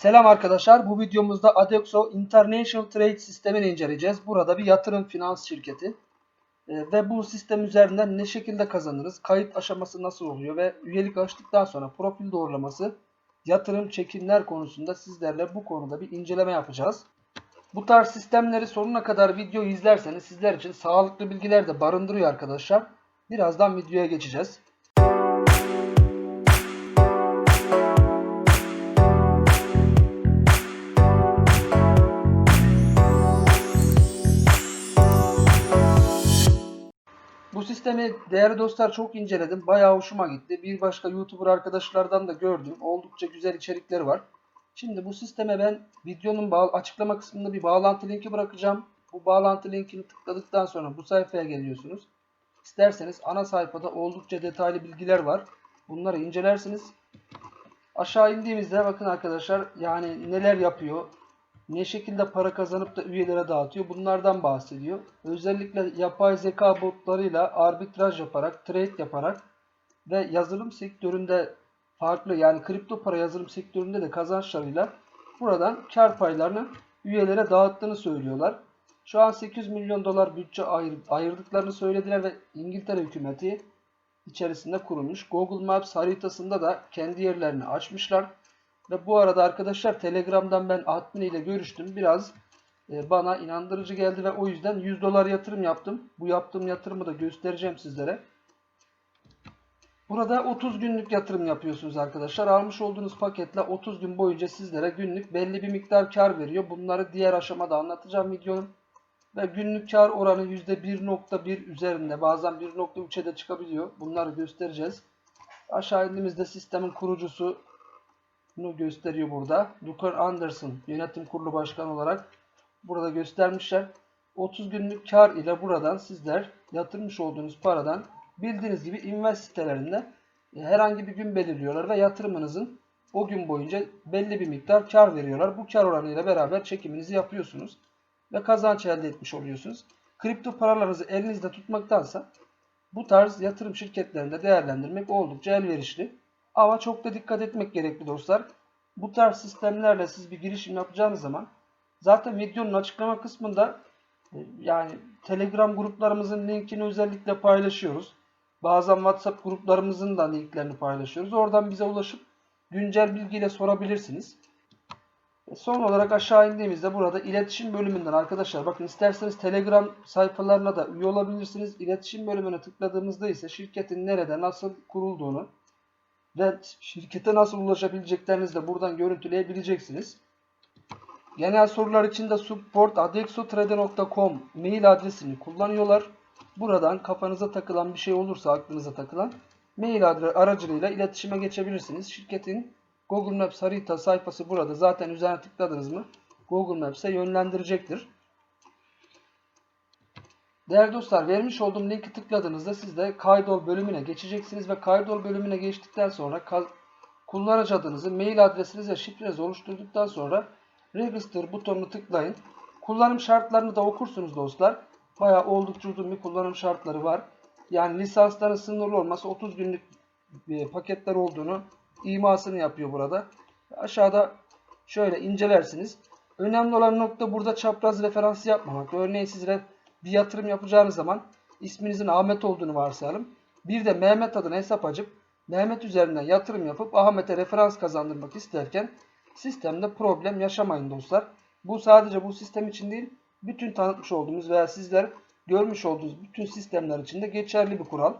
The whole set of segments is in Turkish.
Selam arkadaşlar. Bu videomuzda Adexo International Trade sistemini inceleyeceğiz. Burada bir yatırım finans şirketi. Ee, Ve bu sistem üzerinden ne şekilde kazanırız? Kayıt aşaması nasıl oluyor? Ve üyelik açtıktan sonra profil doğrulaması, yatırım çekimler konusunda sizlerle bu konuda bir inceleme yapacağız. Bu tarz sistemleri sonuna kadar video izlerseniz sizler için sağlıklı bilgiler de barındırıyor arkadaşlar. Birazdan videoya geçeceğiz. Sistemi değerli dostlar çok inceledim. Bayağı hoşuma gitti. Bir başka YouTuber arkadaşlardan da gördüm. Oldukça güzel içerikleri var. Şimdi bu sisteme ben videonun açıklama kısmında bir bağlantı linki bırakacağım. Bu bağlantı linkini tıkladıktan sonra bu sayfaya geliyorsunuz. İsterseniz ana sayfada oldukça detaylı bilgiler var. Bunları incelersiniz. Aşağı indiğimizde bakın arkadaşlar yani neler yapıyor, ne şekilde para kazanıp da üyelere dağıtıyor bunlardan bahsediyor. Özellikle yapay zeka botlarıyla arbitraj yaparak, trade yaparak ve yazılım sektöründe farklı yani kripto para yazılım sektöründe de kazançlarıyla buradan kar paylarını üyelere dağıttığını söylüyorlar. Şu an 800 milyon dolar bütçe ayır, ayırdıklarını söylediler ve İngiltere hükümeti içerisinde kurulmuş. Google Maps haritasında da kendi yerlerini açmışlar. Ve bu arada arkadaşlar Telegram'dan ben admin ile görüştüm. Biraz e, bana inandırıcı geldi ve o yüzden 100 dolar yatırım yaptım. Bu yaptığım yatırımı da göstereceğim sizlere. Burada 30 günlük yatırım yapıyorsunuz arkadaşlar. Almış olduğunuz paketle 30 gün boyunca sizlere günlük belli bir miktar kar veriyor. Bunları diğer aşamada anlatacağım videonun. Ve günlük kar oranı %1.1 üzerinde bazen 1.3'e de çıkabiliyor. Bunları göstereceğiz. Aşağı indiğimizde sistemin kurucusu bunu gösteriyor burada. Lucar Anderson yönetim kurulu başkanı olarak burada göstermişler. 30 günlük kar ile buradan sizler yatırmış olduğunuz paradan bildiğiniz gibi invest sitelerinde e, herhangi bir gün belirliyorlar ve yatırımınızın o gün boyunca belli bir miktar kar veriyorlar. Bu kar oranıyla beraber çekiminizi yapıyorsunuz ve kazanç elde etmiş oluyorsunuz. Kripto paralarınızı elinizde tutmaktansa bu tarz yatırım şirketlerinde değerlendirmek oldukça elverişli. Ama çok da dikkat etmek gerekli dostlar. Bu tarz sistemlerle siz bir girişim yapacağınız zaman zaten videonun açıklama kısmında e, yani Telegram gruplarımızın linkini özellikle paylaşıyoruz. Bazen WhatsApp gruplarımızın da linklerini paylaşıyoruz. Oradan bize ulaşıp güncel bilgiyle sorabilirsiniz. E, Son olarak aşağı indiğimizde burada iletişim bölümünden arkadaşlar bakın isterseniz Telegram sayfalarına da üye olabilirsiniz. İletişim bölümüne tıkladığımızda ise şirketin nerede nasıl kurulduğunu ve şirkete nasıl ulaşabileceklerinizi de buradan görüntüleyebileceksiniz. Genel sorular için de support.adexotrade.com mail adresini kullanıyorlar. Buradan kafanıza takılan bir şey olursa aklınıza takılan mail adre- aracılığıyla iletişime geçebilirsiniz. Şirketin Google Maps harita sayfası burada. Zaten üzerine tıkladınız mı Google Maps'e yönlendirecektir. Değerli dostlar vermiş olduğum linki tıkladığınızda siz de kaydol bölümüne geçeceksiniz ve kaydol bölümüne geçtikten sonra kullanıcı adınızı, mail adresinizi ve şifrenizi oluşturduktan sonra register butonunu tıklayın. Kullanım şartlarını da okursunuz dostlar. Bayağı oldukça uzun bir kullanım şartları var. Yani lisansların sınırlı olması 30 günlük paketler olduğunu imasını yapıyor burada. Aşağıda şöyle incelersiniz. Önemli olan nokta burada çapraz referans yapmamak. Örneğin siz re- bir yatırım yapacağınız zaman isminizin Ahmet olduğunu varsayalım. Bir de Mehmet adına hesap açıp Mehmet üzerinden yatırım yapıp Ahmet'e referans kazandırmak isterken sistemde problem yaşamayın dostlar. Bu sadece bu sistem için değil, bütün tanıtmış olduğumuz veya sizler görmüş olduğunuz bütün sistemler için de geçerli bir kural.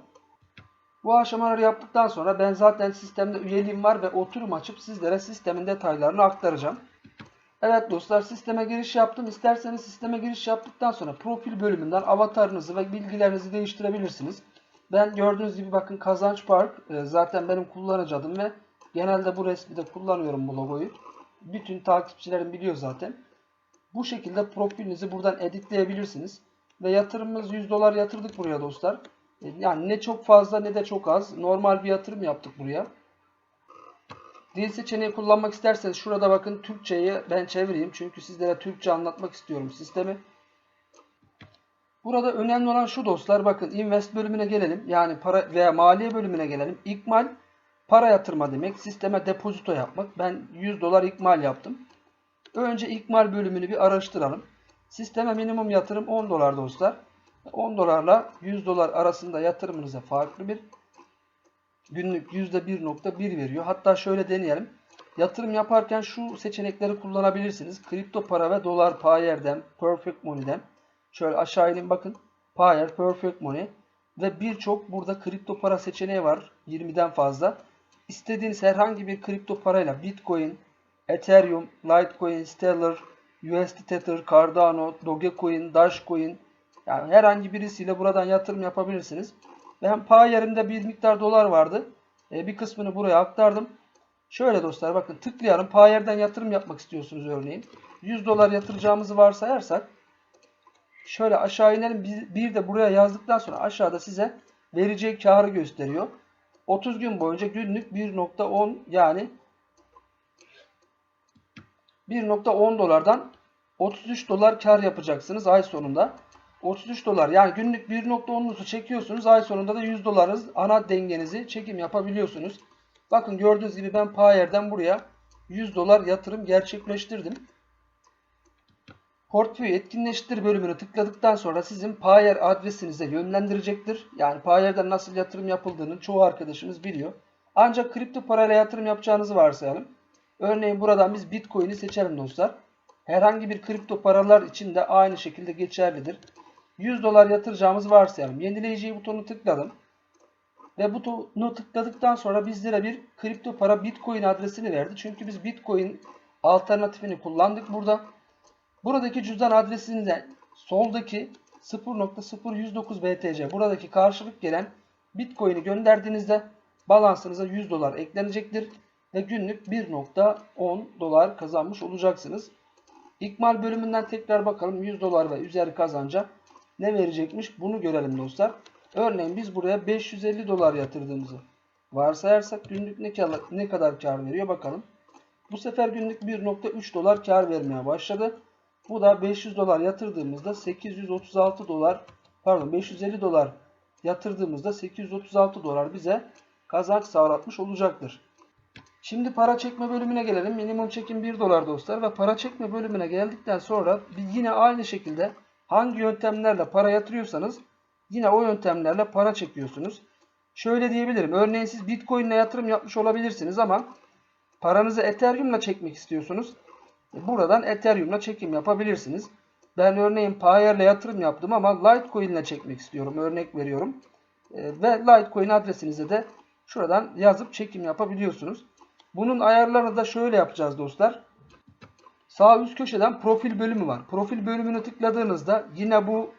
Bu aşamaları yaptıktan sonra ben zaten sistemde üyeliğim var ve oturum açıp sizlere sistemin detaylarını aktaracağım. Evet dostlar sisteme giriş yaptım. İsterseniz sisteme giriş yaptıktan sonra profil bölümünden avatarınızı ve bilgilerinizi değiştirebilirsiniz. Ben gördüğünüz gibi bakın Kazanç Park e, zaten benim kullanıcı adım ve genelde bu resmi de kullanıyorum bu logoyu. Bütün takipçilerim biliyor zaten. Bu şekilde profilinizi buradan editleyebilirsiniz. Ve yatırımımız 100 dolar yatırdık buraya dostlar. E, Yani ne çok fazla ne de çok az. Normal bir yatırım yaptık buraya. Dil seçeneği kullanmak isterseniz şurada bakın Türkçeyi ben çevireyim. Çünkü sizlere Türkçe anlatmak istiyorum sistemi. Burada önemli olan şu dostlar bakın invest bölümüne gelelim. Yani para veya maliye bölümüne gelelim. İkmal para yatırma demek. Sisteme depozito yapmak. Ben 100 dolar ikmal yaptım. Önce ikmal bölümünü bir araştıralım. Sisteme minimum yatırım 10 dolar dostlar. 10 dolarla 100 dolar arasında yatırımınıza farklı bir günlük %1.1 veriyor. Hatta şöyle deneyelim. Yatırım yaparken şu seçenekleri kullanabilirsiniz. Kripto para ve dolar Payer'den, Perfect Money'den. Şöyle aşağı inin bakın. Payer, Perfect Money ve birçok burada kripto para seçeneği var. 20'den fazla. İstediğiniz herhangi bir kripto parayla Bitcoin, Ethereum, Litecoin, Stellar, USD Tether, Cardano, Dogecoin, Dashcoin yani herhangi birisiyle buradan yatırım yapabilirsiniz. Ben Payer'imde bir miktar dolar vardı. E, bir kısmını buraya aktardım. Şöyle dostlar bakın tıklayalım. Payer'den yatırım yapmak istiyorsunuz örneğin. 100 dolar yatıracağımızı varsayarsak şöyle aşağı inelim. Bir de buraya yazdıktan sonra aşağıda size vereceği karı gösteriyor. 30 gün boyunca günlük 1.10 yani 1.10 dolardan 33 dolar kar yapacaksınız ay sonunda. 33 dolar yani günlük 1.10'unuzu çekiyorsunuz. Ay sonunda da 100 dolarınız ana dengenizi çekim yapabiliyorsunuz. Bakın gördüğünüz gibi ben Payer'den buraya 100 dolar yatırım gerçekleştirdim. Portföy etkinleştir bölümünü tıkladıktan sonra sizin Payer adresinize yönlendirecektir. Yani Payer'den nasıl yatırım yapıldığını çoğu arkadaşımız biliyor. Ancak kripto parayla yatırım yapacağınızı varsayalım. Örneğin buradan biz Bitcoin'i seçelim dostlar. Herhangi bir kripto paralar için de aynı şekilde geçerlidir. 100 dolar yatıracağımız varsayalım. Yenileyici butonu tıkladım. Ve butonu tıkladıktan sonra bizlere bir kripto para Bitcoin adresini verdi. Çünkü biz Bitcoin alternatifini kullandık burada. Buradaki cüzdan adresinde soldaki 0.0109 BTC buradaki karşılık gelen Bitcoin'i gönderdiğinizde balansınıza 100 dolar eklenecektir. Ve günlük 1.10 dolar kazanmış olacaksınız. İkmal bölümünden tekrar bakalım 100 dolar ve üzeri kazanca ne verecekmiş bunu görelim dostlar. Örneğin biz buraya 550 dolar yatırdığımızı varsayarsak günlük ne kadar, ne kadar kar veriyor bakalım. Bu sefer günlük 1.3 dolar kar vermeye başladı. Bu da 500 dolar yatırdığımızda 836 dolar pardon 550 dolar yatırdığımızda 836 dolar bize kazanç sağlatmış olacaktır. Şimdi para çekme bölümüne gelelim. Minimum çekim 1 dolar dostlar ve para çekme bölümüne geldikten sonra yine aynı şekilde hangi yöntemlerle para yatırıyorsanız yine o yöntemlerle para çekiyorsunuz. Şöyle diyebilirim. Örneğin siz Bitcoin ile yatırım yapmış olabilirsiniz ama paranızı Ethereum çekmek istiyorsunuz. Buradan Ethereum çekim yapabilirsiniz. Ben örneğin Payer yatırım yaptım ama Litecoin ile çekmek istiyorum. Örnek veriyorum. Ve Litecoin adresinize de şuradan yazıp çekim yapabiliyorsunuz. Bunun ayarlarını da şöyle yapacağız dostlar. Sağ üst köşeden profil bölümü var. Profil bölümünü tıkladığınızda yine bu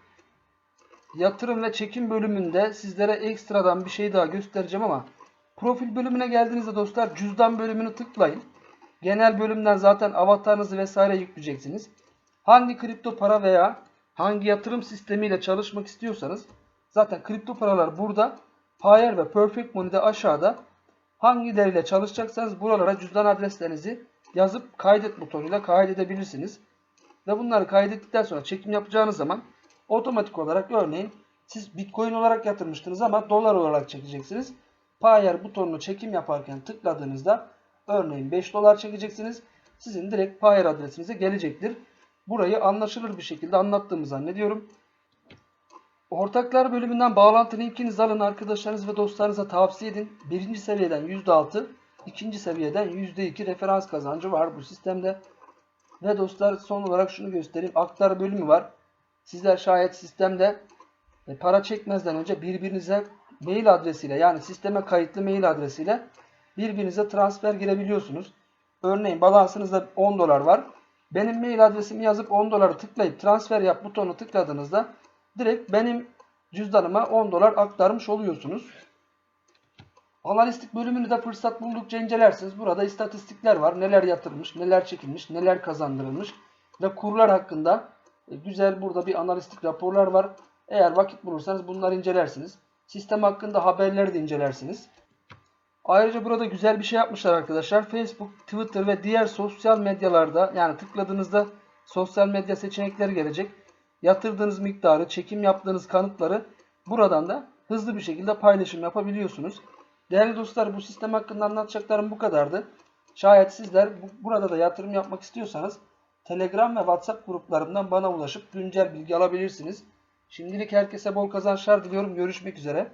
yatırım ve çekim bölümünde sizlere ekstradan bir şey daha göstereceğim ama profil bölümüne geldiğinizde dostlar cüzdan bölümünü tıklayın. Genel bölümden zaten avatarınızı vesaire yükleyeceksiniz. Hangi kripto para veya hangi yatırım sistemiyle çalışmak istiyorsanız zaten kripto paralar burada. Payer ve Perfect Money'de aşağıda hangileriyle çalışacaksanız buralara cüzdan adreslerinizi yazıp kaydet butonuyla kaydedebilirsiniz. Ve bunları kaydettikten sonra çekim yapacağınız zaman otomatik olarak örneğin siz Bitcoin olarak yatırmıştınız ama dolar olarak çekeceksiniz. Payer butonunu çekim yaparken tıkladığınızda örneğin 5 dolar çekeceksiniz. Sizin direkt Payer adresinize gelecektir. Burayı anlaşılır bir şekilde anlattığımı zannediyorum. Ortaklar bölümünden bağlantı linkinizi alın arkadaşlarınız ve dostlarınıza tavsiye edin. Birinci seviyeden %6, ikinci seviyeden %2 referans kazancı var bu sistemde. Ve dostlar son olarak şunu göstereyim. Aktar bölümü var. Sizler şayet sistemde e, para çekmezden önce birbirinize mail adresiyle yani sisteme kayıtlı mail adresiyle birbirinize transfer girebiliyorsunuz. Örneğin balansınızda 10 dolar var. Benim mail adresimi yazıp 10 doları tıklayıp transfer yap butonu tıkladığınızda direkt benim cüzdanıma 10 dolar aktarmış oluyorsunuz. Analistik bölümünü de fırsat buldukça incelersiniz. Burada istatistikler var. Neler yatırmış, neler çekilmiş, neler kazandırılmış ve kurlar hakkında e, güzel burada bir analistik raporlar var. Eğer vakit bulursanız bunları incelersiniz. Sistem hakkında haberleri de incelersiniz. Ayrıca burada güzel bir şey yapmışlar arkadaşlar. Facebook, Twitter ve diğer sosyal medyalarda yani tıkladığınızda sosyal medya seçenekleri gelecek. Yatırdığınız miktarı, çekim yaptığınız kanıtları buradan da hızlı bir şekilde paylaşım yapabiliyorsunuz. Değerli dostlar bu sistem hakkında anlatacaklarım bu kadardı. Şayet sizler bu- burada da yatırım yapmak istiyorsanız Telegram ve WhatsApp gruplarından bana ulaşıp güncel bilgi alabilirsiniz. Şimdilik herkese bol kazançlar diliyorum. Görüşmek üzere.